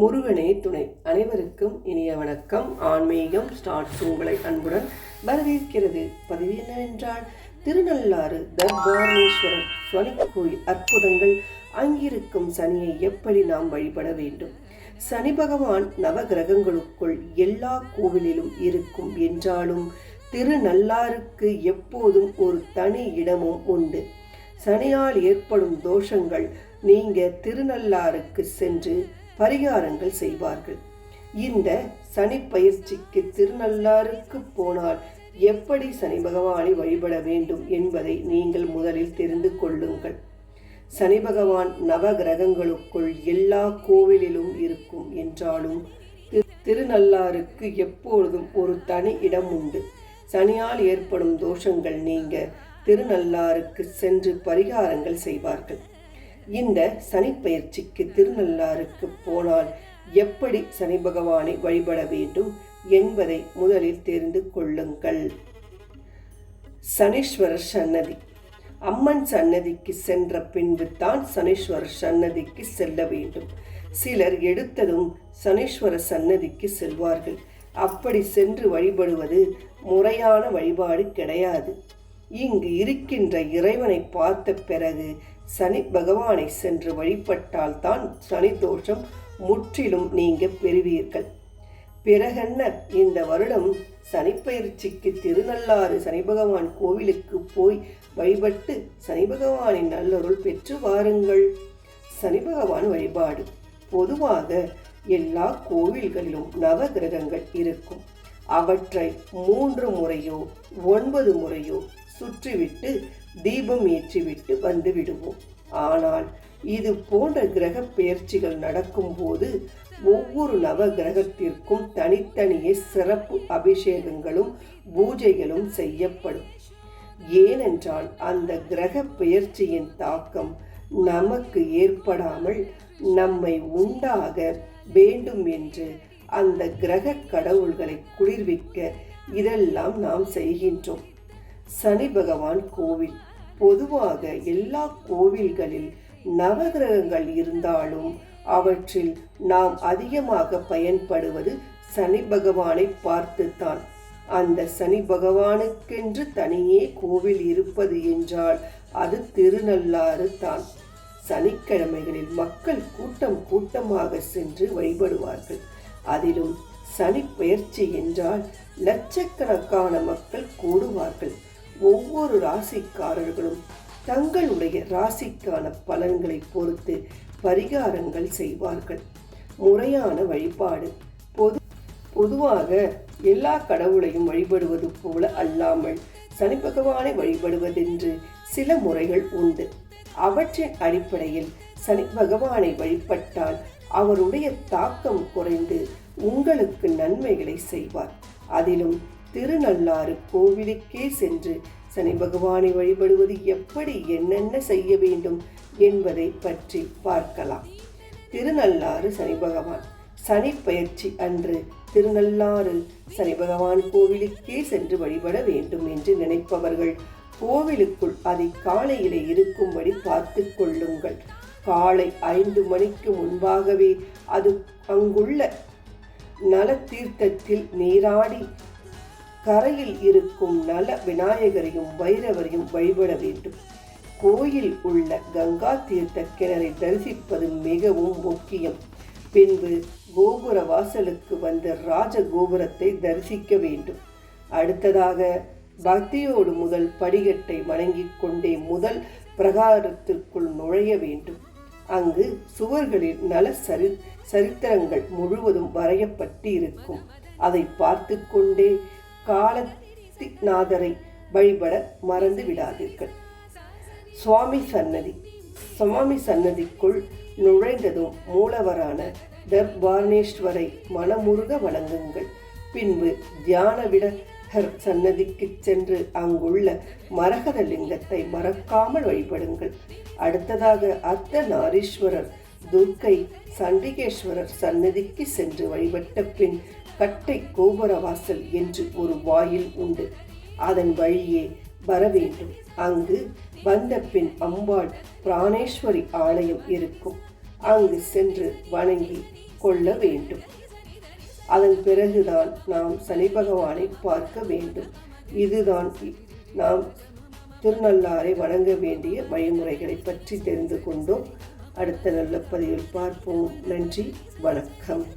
முருகனே துணை. அனைவருக்கும் இனிய வணக்கம். ஆன்மீகம் ஸ்டார்ட்ஸ் உங்களை அன்புடன் வரவேற்கிறது. பதிவு என்னவென்றால் திருநள்ளாறு தர்பாரணேஸ்வரர் சுவனி கோயில் அற்புதங்கள் அங்கிருக்கும் சனியை எப்படி நாம் வழிபட வேண்டும்? சனி பகவான் நவகிரகங்களுக்குள் எல்லா கோவிலிலும் இருக்கும் என்றாலும் திருநள்ளாருக்கு எப்போதும் ஒரு தனி இடமும் உண்டு. சனியால் ஏற்படும் தோஷங்கள் நீங்க திருநள்ளாருக்கு சென்று பரிகாரங்கள் செய்வார்கள். இந்த சனி பயிற்சிக்கு திருநள்ளாருக்கு போனால் எப்படி சனி பகவானை வழிபட வேண்டும் என்பதை நீங்கள் முதலில் தெரிந்து கொள்ளுங்கள். சனி பகவான் நவகிரகங்களுக்குள் எல்லா கோவிலிலும் இருக்கும் என்றாலும் திரு- திருநள்ளாருக்கு எப்பொழுதும் ஒரு தனி இடம் உண்டு. சனியால் ஏற்படும் தோஷங்கள் நீங்க திருநள்ளாருக்கு சென்று பரிகாரங்கள் செய்வார்கள். இந்த சனிப்பயிற்சிக்கு திருநள்ளாருக்கு போனால் எப்படி சனி பகவானை வழிபட வேண்டும் என்பதை முதலில் தெரிந்து கொள்ளுங்கள். சனீஸ்வரர் சன்னதி. அம்மன் சன்னதிக்கு சென்ற பின்பு தான் சனீஸ்வரர் சன்னதிக்கு செல்ல வேண்டும். சிலர் எடுத்ததும் சனீஸ்வர சன்னதிக்கு செல்வார்கள். அப்படி சென்று வழிபடுவது முறையான வழிபாடு கிடையாது. இங்கு இருக்கின்ற இறைவனை பார்த்த பிறகு சனி பகவானை சென்று வழிபட்டால்தான் சனி தோஷம் முற்றிலும் நீங்க பெறுவீர்கள். பிறகென்ன இந்த வருடம் சனிப்பயிற்சிக்கு திருநள்ளாறு சனி பகவான் கோவிலுக்கு போய் வழிபட்டு சனி பகவானின் நல்லருள் பெற்று வாருங்கள். சனி பகவான் வழிபாடு. பொதுவாக எல்லா கோவில்களிலும் நவகிரகங்கள் இருக்கும். அவற்றை மூன்று முறையோ ஒன்பது முறையோ சுற்றிவிட்டு தீபம் ஏற்றிவிட்டு வந்து விடுவோம். ஆனால் இது போன்ற கிரக பெயர்ச்சிகள் நடக்கும்போது ஒவ்வொரு நவ கிரகத்திற்கும் தனித்தனியே சிறப்பு அபிஷேகங்களும் பூஜைகளும் செய்யப்படும். ஏனென்றால் அந்த கிரக பெயர்ச்சியின் தாக்கம் நமக்கு ஏற்படாமல் நம்மை உண்டாக வேண்டும் என்று அந்த கிரக கடவுள்களை குளிர்விக்க இதெல்லாம் நாம் செய்கின்றோம். சனி பகவான் கோவில். பொதுவாக எல்லா கோவில்களில் நவகிரகங்கள் இருந்தாலும் அவற்றில் நாம் அதிகமாக பயன்படுவது சனி பகவானை பார்த்துத்தான். அந்த சனி பகவானுக்கென்று தனியே கோவில் இருப்பது என்றால் அது திருநள்ளாறு தான். சனிக்கிழமைகளில் மக்கள் கூட்டம் கூட்டமாக சென்று வழிபடுவார்கள். அதிலும் சனி பயிற்சி என்றால் லட்சக்கணக்கான மக்கள் கூடுவார்கள். ஒவ்வொரு ராசிக்காரர்களும் தங்களுடைய ராசிக்கான பலன்களை பொறுத்து பரிகாரங்கள் செய்வார்கள். முறையான வழிபாடு பொது பொதுவாக எல்லா கடவுளையும் வழிபடுவது போல அல்லாமல் சனி பகவானை வழிபடுவதென்று சில முறைகள் உண்டு. அவற்றின் அடிப்படையில் சனி பகவானை வழிபட்டால் அவருடைய தாக்கம் குறைந்து உங்களுக்கு நன்மைகளை செய்வார். அதிலும் திருநள்ளாறு கோவிலுக்கே சென்று சனி பகவானை வழிபடுவது எப்படி என்னென்ன செய்ய வேண்டும் என்பதை பற்றி பார்க்கலாம். திருநள்ளாறு சனி பகவான். சனி பயிற்சி அன்று திருநள்ளாறு சனி பகவான் கோவிலுக்கே சென்று வழிபட வேண்டும் என்று நினைப்பவர்கள் கோவிலுக்குள் அதை காலையிலே இருக்கும்படி பார்த்து கொள்ளுங்கள். காலை ஐந்து மணிக்கு முன்பாகவே அது அங்குள்ள நல தீர்த்தத்தில் நீராடி கரையில் இருக்கும் நல விநாயகரையும் பைரவரையும் வழிபட வேண்டும். கோயில் உள்ள கங்கா தீர்த்த கிணறை தரிசிப்பது மிகவும் முக்கியம். பின்பு கோபுர வாசலுக்கு வந்த ராஜ கோபுரத்தை தரிசிக்க வேண்டும். அடுத்ததாக பக்தியோடு முதல் படிகட்டை வணங்கிக் கொண்டே முதல் பிரகாரத்திற்குள் நுழைய வேண்டும். அங்கு சுவர்களில் நல சரி சரித்திரங்கள் முழுவதும் வரையப்பட்டு இருக்கும் அதை பார்த்து கொண்டே காலத்திநாதரை வழிபட மறந்து விடாதீர்கள். சுவாமி சன்னதி. சுவாமி சன்னதிக்குள் நுழைந்ததும் மூலவரான தர்பாரணேஸ்வரை மனமுருக வணங்குங்கள். பின்பு தியான விடகர் சன்னதிக்கு சென்று அங்குள்ள மரகத லிங்கத்தை மறக்காமல் வழிபடுங்கள். அடுத்ததாக அர்த்த நாரீஸ்வரர் துர்க்கை சண்டிகேஸ்வரர் சன்னதிக்கு சென்று வழிபட்ட பின் கட்டை கோபுர வாசல் என்று ஒரு வாயில் உண்டு. அதன் வழியே வர வேண்டும். அங்கு வந்த பின் அம்பாள் பிராணேஸ்வரி ஆலயம் இருக்கும். அங்கு சென்று வணங்கி கொள்ள வேண்டும். அதன் பிறகுதான் நாம் சனி பகவானை பார்க்க வேண்டும். இதுதான் நாம் திருநள்ளாரை வணங்க வேண்டிய வழிமுறைகளை பற்றி தெரிந்து கொண்டோம். அடுத்த நல்ல பதிவில் பார்ப்போம். நன்றி. வணக்கம்.